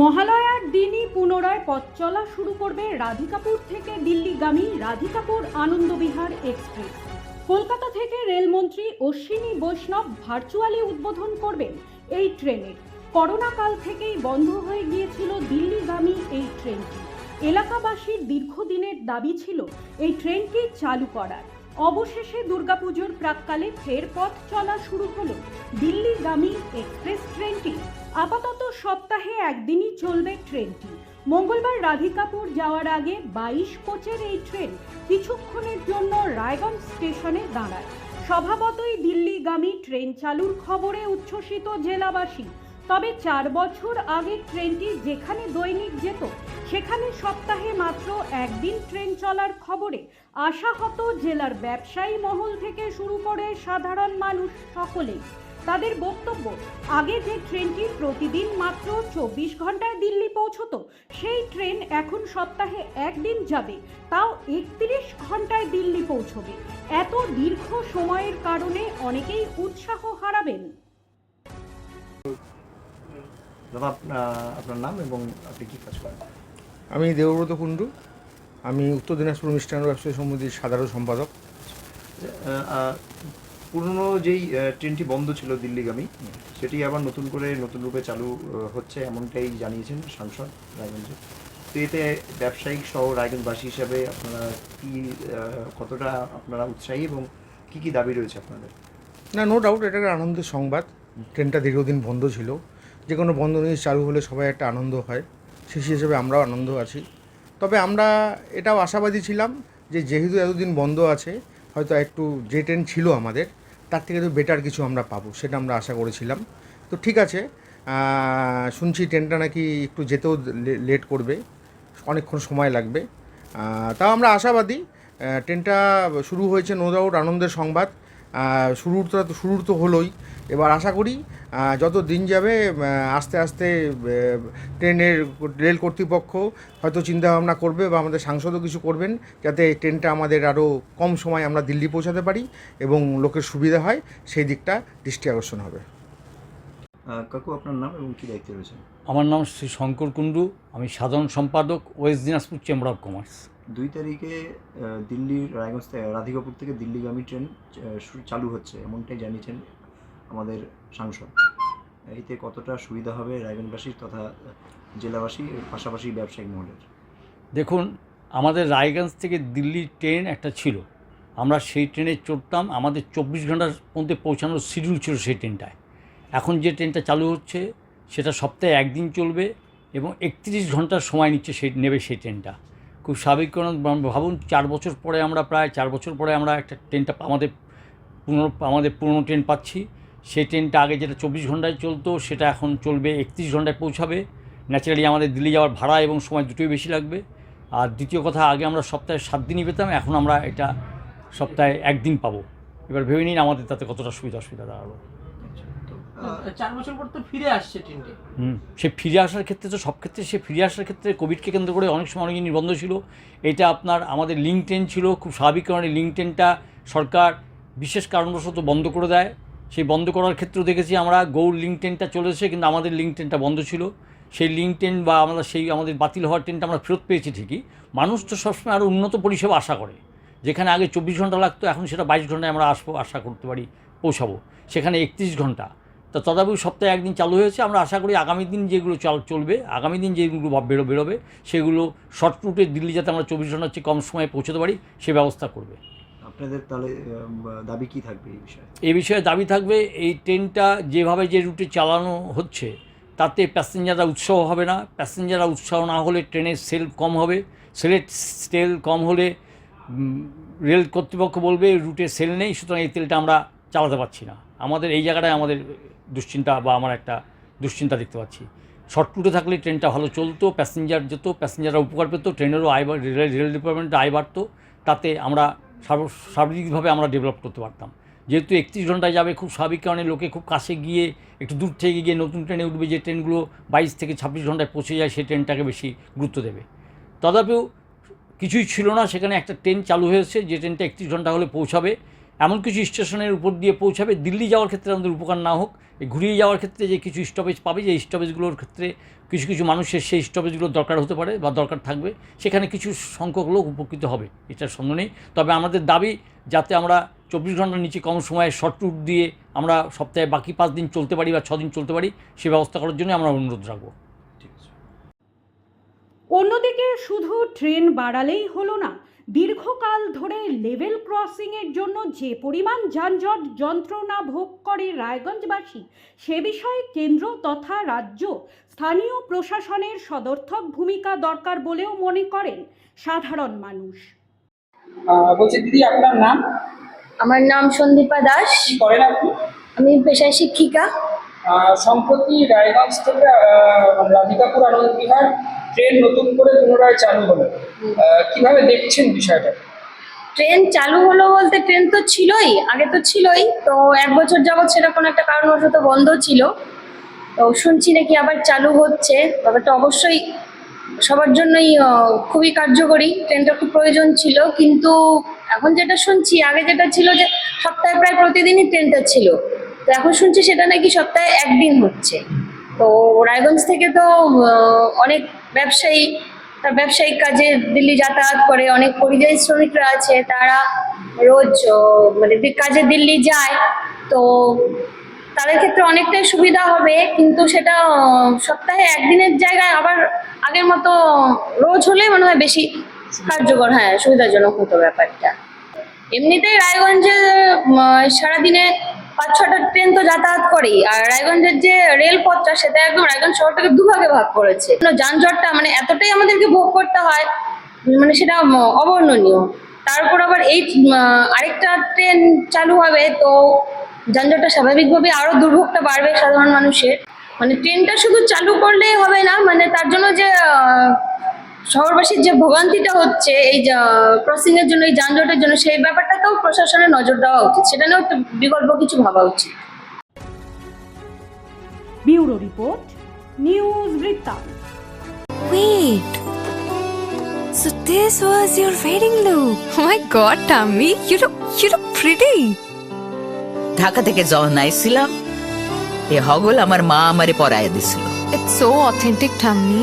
মহালয়ার দিনই পুনরায় পথ চলা শুরু করবে রাধিকাপুর থেকে দিল্লিগামী রাধিকাপুর আনন্দবিহার এক্সপ্রেস। কলকাতা থেকে রেলমন্ত্রী অশ্বিনী বৈষ্ণব ভার্চুয়ালি উদ্বোধন করবেন এই ট্রেনের করোনা কাল থেকেই বন্ধ হয়ে গিয়েছিল দিল্লিগামী এই ট্রেনটি। এলাকাবাসীর দীর্ঘদিনের দাবি ছিল, এই ট্রেনটি চালু করার। অবশেষে দুর্গাপুজোর প্রাককালে ফের পথ চলা শুরু হলো। দিল্লিগামী এক্সপ্রেস ট্রেনটি। আপাতত সপ্তাহে একদিনই চলবে ট্রেনটি। মঙ্গলবার রাধিকাপুর যাওয়ার আগে বাইশ কোচের এই ট্রেন কিছুক্ষণের জন্য রায়গঞ্জ স্টেশনে দাঁড়ায়। স্বভাবতই দিল্লিগামী ট্রেন চালুর খবরে উচ্ছ্বসিত জেলাবাসী। তবে চার বছর আগে ট্রেনটি যেখানে দৈনিক যেত, সেখানে সপ্তাহে মাত্র একদিন ট্রেন চলার খবরে আশাহত জেলার ব্যবসায়ী মহল থেকে শুরু করে সাধারণ মানুষ সকলেই। তাদের বক্তব্য, আগে যে ট্রেনটি প্রতিদিন মাত্র চব্বিশ ঘন্টায় দিল্লি পৌঁছতো, সেই ট্রেন এখন সপ্তাহে একদিন যাবে, তাও একত্রিশ ঘন্টায় দিল্লি পৌঁছবে। এত দীর্ঘ সময়ের কারণে অনেকেই উৎসাহ হারাবেন। দাদা আপনা- আপনার নাম এবং আপনি কি কাজ করেন? আমি দেবব্রত কুণ্ডু। আমি উত্তর দিনাজপুর মিষ্টান্ন ব্যবসায়ী সমিতির সাধারণ সম্পাদক। আহ, পুরনো যেই ট্রেনটি বন্ধ ছিল দিল্লিগামী সেটি আবার নতুন করে নতুন রূপে চালু হচ্ছে এমনটাই জানিয়েছেন সাংসদ রায়গঞ্জে। তো এতে ব্যবসায়িক সহ রায়গঞ্জবাসী হিসাবে আপনারা কি কতটা আপনারা উৎসাহী এবং কি কি দাবি রয়েছে আপনাদের? না নো ডাউট এটা একটা আনন্দের সংবাদ। ট্রেনটা দীর্ঘদিন বন্ধ ছিল। যে কোনো বন্ধ জিনিস চালু হলে সবাই একটা আনন্দ হয়। সেই হিসেবে আমরাও আনন্দ আছি। তবে আমরা এটাও আশাবাদী ছিলাম যে যেহেতু এতদিন বন্ধ আছে, হয়তো একটু যে ট্রেন ছিল আমাদের, তার থেকে তো বেটার কিছু আমরা পাবো, সেটা আমরা আশা করেছিলাম। তো ঠিক আছে শুনছি ট্রেনটা নাকি একটু যেতেও লেট করবে, অনেকক্ষণ সময় লাগবে। তাও আমরা আশাবাদী ট্রেনটা শুরু হয়েছে নো ডাউট আনন্দের সংবাদ। শুরুর তো শুরুর তো হলোই। এবার আশা করি যত দিন যাবে আস্তে আস্তে ট্রেনের রেল কর্তৃপক্ষ হয়তো চিন্তাভাবনা করবে বা আমাদের সাংসদও কিছু করবেন যাতে ট্রেনটা আমাদের আরও কম সময় আমরা দিল্লি পৌঁছাতে পারি এবং লোকের সুবিধা হয় সেই দিকটা দৃষ্টি আকর্ষণ হবে। কাকু আপনার নাম এবং কি দায়িত্বে রয়েছে আমার নাম শ্রী শঙ্কর কুণ্ডু আমি সাধারণ সম্পাদক West Dinajpur chamber of commerce. দুই তারিখে দিল্লির রায়গঞ্জ থেকে রাধিকাপুর থেকে দিল্লিগামী ট্রেন চালু হচ্ছে, এমনটাই জানিয়েছেন আমাদের সাংসদ। এতে কতটা সুবিধা হবে রায়গঞ্জবাসীর তথা জেলাবাসী পাশাপাশি ব্যবসায়িক মহলের? দেখুন, আমাদের রায়গঞ্জ থেকে দিল্লির ট্রেন একটা ছিল। আমরা সেই ট্রেনে চড়তাম, আমাদের চব্বিশ ঘণ্টার মধ্যে পৌঁছানোর শিডিউল ছিল সেই ট্রেনটায়। এখন যে ট্রেনটা চালু হচ্ছে, সেটা সপ্তাহে একদিন চলবে এবং একত্রিশ ঘণ্টার সময় নিচ্ছে সেই নেবে সেই ট্রেনটা। খুব স্বাভাবিক কারণ ভাবুন চার বছর পরে আমরা প্রায়, চার বছর পরে আমরা একটা ট্রেনটা আমাদের পুনর আমাদের পুরনো ট্রেন পাচ্ছি। সেই ট্রেনটা আগে যেটা চব্বিশ ঘন্টায় চলতো, সেটা এখন চলবে, একত্রিশ ঘন্টায় পৌঁছাবে। ন্যাচারালি আমাদের দিল্লি যাওয়ার ভাড়া এবং সময় দুটোই বেশি লাগবে। আর দ্বিতীয় কথা, আগে আমরা সপ্তাহে সাত দিনই পেতাম, এখন আমরা এটা সপ্তাহে একদিন পাবো। এবার ভেবে নিন আমাদের তাতে কতটা সুবিধা অসুবিধা দাঁড়াল। চার বছর পর তো ফিরে আসছে ট্রেনটি। হুম সে ফিরে আসার ক্ষেত্রে তো সব ক্ষেত্রে সে ফিরে আসার ক্ষেত্রে কোভিডকে কেন্দ্র করে অনেক সময় অনেক জিনিস বন্ধ ছিল। এটা আপনার আমাদের লিঙ্ক ট্রেন ছিল খুব স্বাভাবিক কারণে লিঙ্ক ট্রেনটা সরকার বিশেষ কারণবশত বন্ধ করে দেয়। সেই বন্ধ করার ক্ষেত্রেও দেখেছি আমরা গৌড় লিঙ্ক ট্রেনটা চলেছে কিন্তু আমাদের লিঙ্ক ট্রেনটা বন্ধ ছিল। সেই লিঙ্ক ট্রেন বা আমরা সেই আমাদের বাতিল হওয়ার ট্রেনটা আমরা ফেরত পেয়েছি ঠিকই। মানুষ তো সবসময় আরও উন্নত পরিষেবা আশা করে। যেখানে আগে চব্বিশ ঘণ্টা লাগতো এখন সেটা বাইশ ঘন্টায় আমরা আসব আশা করতে পারি পৌঁছাবো। সেখানে একত্রিশ ঘণ্টা। তা তদাপি সপ্তাহে একদিন চালু হয়েছে। আমরা আশা করি আগামী দিন যেগুলো চাল চলবে আগামী দিন যেগুলো বেরো বেরোবে সেগুলো শর্ট রুটে দিল্লি যাতে আমরা চব্বিশ ঘণ্টার চেয়ে কম সময়ে পৌঁছতে পারি সে ব্যবস্থা করবে। আপনাদের তাহলে দাবি কি থাকবে এই বিষয়ে? এই বিষয়ে দাবি থাকবে এই ট্রেনটা যেভাবে যে রুটে চালানো হচ্ছে তাতে প্যাসেঞ্জাররা উৎসাহ হবে না। প্যাসেঞ্জাররা উৎসাহ না হলে ট্রেনের সেল কম হবে। সেলের সেল কম হলে রেল কর্তৃপক্ষ বলবে রুটে সেল নেই সুতরাং এই তেলটা আমরা চালাতে পারছি না। আমাদের এই জায়গাটায় আমাদের দুশ্চিন্তা বা আমার একটা দুশ্চিন্তা দেখতে পাচ্ছি। শর্ট রুটে থাকলে ট্রেনটা ভালো চলতো প্যাসেঞ্জার যেত প্যাসেঞ্জাররা উপকার পেতো, ট্রেনেরও আয় রেল রেল ডিপার্টমেন্টের আয় বাড়তো, তাতে আমরা সার্ব- সার্বিকভাবে আমরা ডেভেলপ করতে পারতাম। যেহেতু একত্রিশ ঘন্টায় যাবে, খুব স্বাভাবিক কারণে লোকে খুব কাছে গিয়ে, একটু দূর থেকে গিয়ে নতুন ট্রেনে উঠবে, যে ট্রেনগুলো বাইশ থেকে ছাব্বিশ ঘন্টায় পৌঁছে যায়, সেই ট্রেনটাকে বেশি গুরুত্ব দেবে। তথাপিও কিছুই ছিল না, সেখানে একটা ট্রেন চালু হয়েছে, যে ট্রেনটা একত্রিশ ঘণ্টা হলে পৌঁছাবে। এমন কিছু স্টেশনের উপর দিয়ে পৌঁছাবে, দিল্লি যাওয়ার ক্ষেত্রে আমাদের উপকার না হোক ঘুরিয়ে যাওয়ার ক্ষেত্রে যে কিছু স্টপেজ পাবে, যে স্টপেজগুলোর ক্ষেত্রে কিছু কিছু মানুষের সেই স্টপেজগুলো দরকার হতে পারে বা দরকার থাকবে, সেখানে কিছু সংখ্যক লোক উপকৃত হবে, এটার সন্দেহ নেই। তবে আমাদের দাবি যাতে আমরা চব্বিশ ঘণ্টার নিচে কম সময়ে শর্ট রুট দিয়ে আমরা সপ্তাহে বাকি পাঁচ দিন চলতে পারি বা দিন চলতে পারি, সে ব্যবস্থা করার জন্য আমরা অনুরোধ রাখব। অন্যদিকে শুধু ট্রেন বাড়ালেই হলো না দীর্ঘকাল ধরে লেভেল ক্রসিংয়ের জন্য যে পরিমাণ যানজট যন্ত্রণা ভোগ করে রায়গঞ্জবাসী সে বিষয়ে কেন্দ্র তথা রাজ্য স্থানীয় প্রশাসনের সদর্থক ভূমিকা দরকার বলেও মনে করেন সাধারণ মানুষ। আহ, বলছি দিদি আপনার নাম? আমার নাম সন্দীপা দাস। করেন আপনি? আমি পেশায় শিক্ষিকা। সম্প্রতি রায়গঞ্জ থেকে রাধিকাপুর আনন্দ বিহার ট্রেন নতুন করে পুনরায় চালু হলো। কীভাবে দেখছেন বিষয়টা? ট্রেন চালু হলো বলতে ট্রেন তো ছিলই, আগে তো ছিলই, তো এক বছর যাবৎ সেটা কোনো একটা কারণবশত বন্ধ ছিল। তো শুনছি নাকি আবার চালু হচ্ছে ব্যাপারটা অবশ্যই সবার জন্যই খুবই কার্যকরী। ট্রেনটা খুব প্রয়োজন ছিল, কিন্তু এখন যেটা শুনছি, আগে যেটা ছিল যে সপ্তাহে প্রায় প্রতিদিনই ট্রেনটা ছিল। তো এখন শুনছি সেটা নাকি সপ্তাহে একদিন হচ্ছে। তো রায়গঞ্জ থেকে তো অনেক ব্যবসায়ী, তার ব্যবসায়িক কাজে দিল্লি যাতায়াত করে, অনেক পরিযায়ী শ্রমিকরা আছে, তারা রোজ মানে কাজে দিল্লি যায়। তো তাদের ক্ষেত্রে অনেকটাই সুবিধা হবে, কিন্তু সেটা সপ্তাহে একদিনের জায়গায় আবার আগের মতো রোজ হলে মনে হয় বেশি কার্যকর হ্যাঁ সুবিধাজনক হতো ব্যাপারটা। এমনিতেই রায়গঞ্জে সারাদিনে পাঁচ ছটা ট্রেন তো যাতায়াত করেই। আর রায়গঞ্জের যে রেলপথটা, সেটা একদম রায়গঞ্জ শহরটাকে দুভাগে ভাগ করেছে। যানজটটা মানে এতটাই আমাদেরকে ভোগ করতে হয় মানে সেটা অবর্ণনীয়। তারপর আবার এই আরেকটা ট্রেন চালু হবে, তো যানজটটা স্বাভাবিকভাবে আরও দুর্ভোগটা বাড়বে সাধারণ মানুষের। মানে ট্রেনটা শুধু চালু করলেই হবে না মানে তার জন্য যে শহরবাসীর যে ভোগান্তিটা হচ্ছে এই ক্রসিং এর জন্য এই যানজটের জন্য সেই ব্যাপারটাতেও প্রশাসনের নজর দেওয়া উচিত সেটা নিয়েও একটু বিকল্প কিছু ভাবা উচিত ব্যুরো রিপোর্ট নিউজ বৃত্তান্ত Wait. So this was your wedding look. Oh my god, Tammy, you look you look pretty. Dhaka থেকে যখন আইছিলাম এ হগল আমার মা আমারে পরায় দিছিল It's so authentic, Tammy.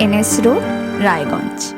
NS road Raiganj.